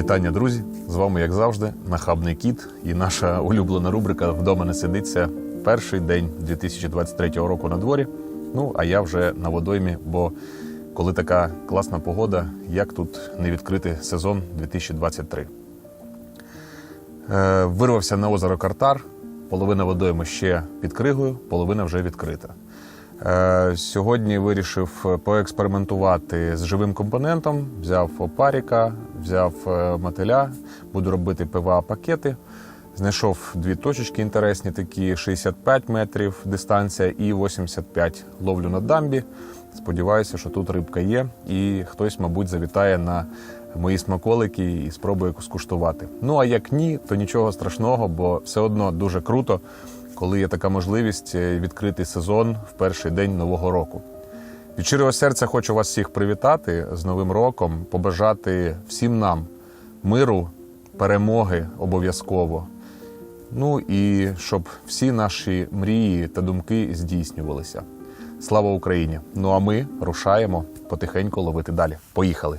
Вітання, друзі! З вами, як завжди, нахабний кіт і наша улюблена рубрика Вдома не сидиться. Перший день 2023 року на дворі. Ну а я вже на водоймі, бо коли така класна погода, як тут не відкрити сезон 2023. Е, Вирвався на озеро Картар. Половина водойми ще під кригою, половина вже відкрита. Е, Сьогодні вирішив поекспериментувати з живим компонентом. Взяв опаріка, взяв е, мотиля, буду робити ПВА пакети. Знайшов дві точечки інтересні, такі 65 метрів дистанція і 85 ловлю на дамбі. Сподіваюся, що тут рибка є, і хтось, мабуть, завітає на мої смаколики і спробує скуштувати. Ну а як ні, то нічого страшного, бо все одно дуже круто, коли є така можливість е, відкрити сезон в перший день нового року. Від щирого серця хочу вас всіх привітати з Новим роком, побажати всім нам миру, перемоги обов'язково. Ну і щоб всі наші мрії та думки здійснювалися. Слава Україні! Ну а ми рушаємо потихеньку ловити далі. Поїхали!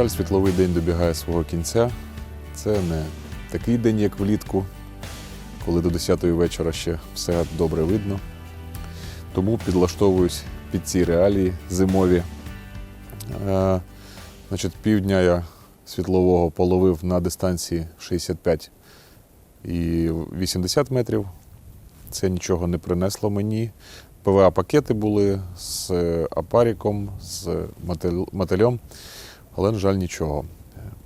Жаль, світловий день добігає свого кінця. Це не такий день, як влітку, коли до 10-ї вечора ще все добре видно. Тому підлаштовуюсь під ці реалії зимові. Е, значить, півдня я світлового половив на дистанції 65 і 80 метрів. Це нічого не принесло мені. ПВА-пакети були з апаріком, з мотильом, але, на жаль, нічого.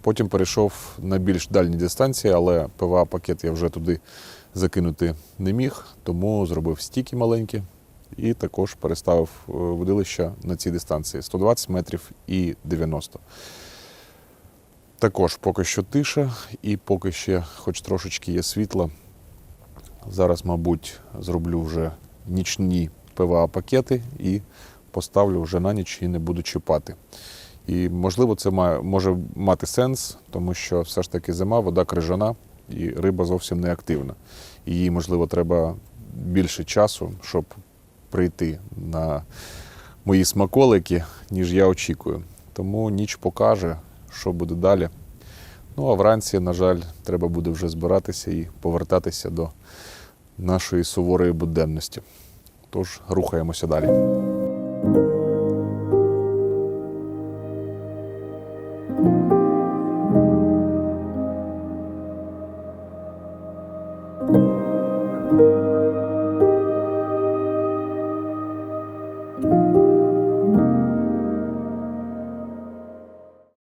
Потім перейшов на більш дальні дистанції, але ПВА-пакет я вже туди закинути не міг, тому зробив стіки маленькі і також переставив е, водилища на ці дистанції 120 метрів і 90. Також поки що тиша, і поки ще хоч трошечки є світла. Зараз, мабуть, зроблю вже нічні ПВА-пакети і поставлю вже на ніч і не буду чіпати. І можливо, це має, може мати сенс, тому що все ж таки зима, вода крижана і риба зовсім не активна. І їй, можливо, треба більше часу, щоб прийти на мої смаколики, ніж я очікую. Тому ніч покаже, що буде далі. Ну а вранці, на жаль, треба буде вже збиратися і повертатися до нашої суворої буденності. Тож рухаємося далі.